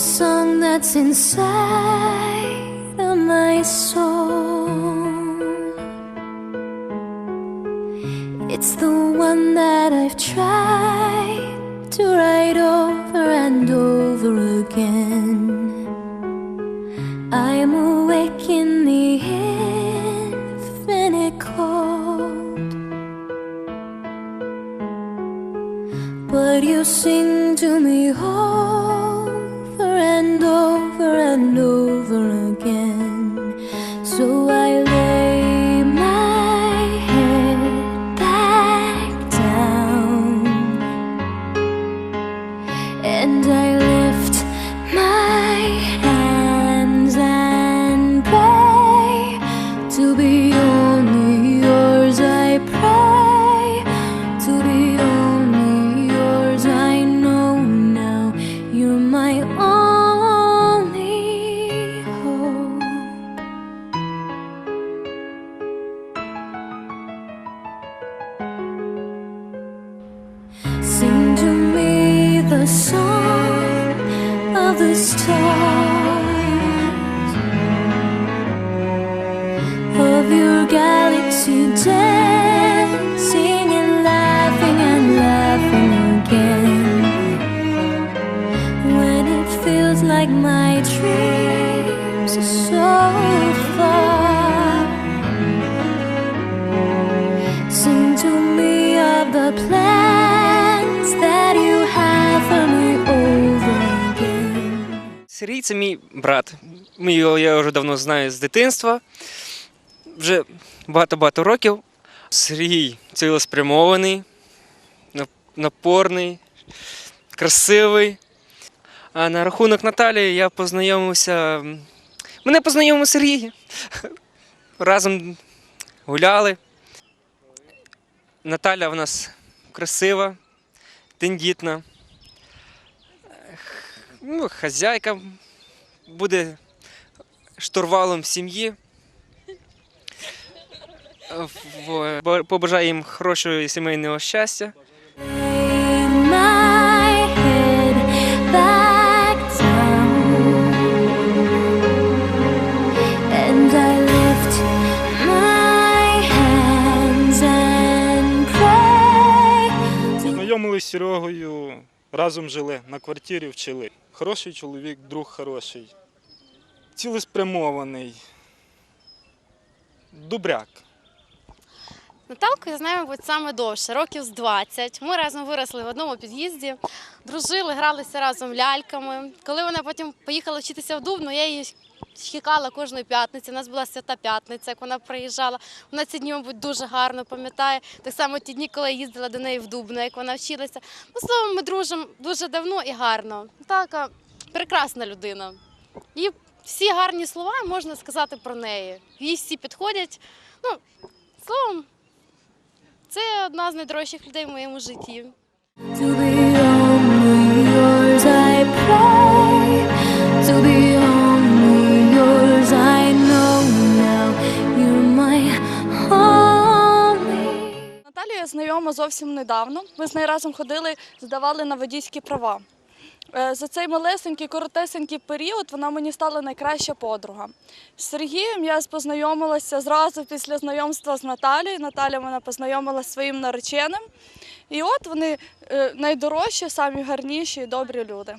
song that's inside of my soul. It's the one that I've tried to write over and over again. I'm awake in the infinite cold. But you sing to me over and I lift my hands and pray to be only yours. I pray to be only yours. I know now you're my only the song of the stars Сергій це мій брат. Ми його я вже давно знаю з дитинства. Вже багато-багато років. Сергій цілеспрямований, напорний, красивий. А на рахунок Наталії я познайомився. Мене познайомив Сергій. Разом гуляли. Наталя в нас красива, тендітна. Ну, хазяйка буде штурвалом сім'ї. Побажаю їм хорошого сімейного щастя. Познайомились з Серегою, разом жили, на квартирі вчили. Хороший чоловік, друг хороший, цілеспрямований, добряк. Наталку я знаю, мабуть, саме довше, років з 20. Ми разом виросли в одному під'їзді, дружили, гралися разом ляльками. Коли вона потім поїхала вчитися в Дубно, я її чекала кожної п'ятниці. У нас була свята п'ятниця, як вона приїжджала. Вона ці дні, мабуть, дуже гарно пам'ятає. Так само ті дні, коли я їздила до неї в Дубно, як вона вчилася. Ну, словом, ми дружимо дуже давно і гарно. Наталка прекрасна людина. Її всі гарні слова можна сказати про неї. Їй всі підходять. Ну, словом, це одна з найдорожчих людей в моєму житті. To be only yours, Наталію знайома зовсім недавно. Ми з нею разом ходили, здавали на водійські права. Е, За цей малесенький, коротесенький період вона мені стала найкраща подруга. З Сергієм я познайомилася зразу після знайомства з Наталією. Наталя мене познайомила зі своїм нареченим. І от вони е, найдорожчі, самі гарніші і добрі люди.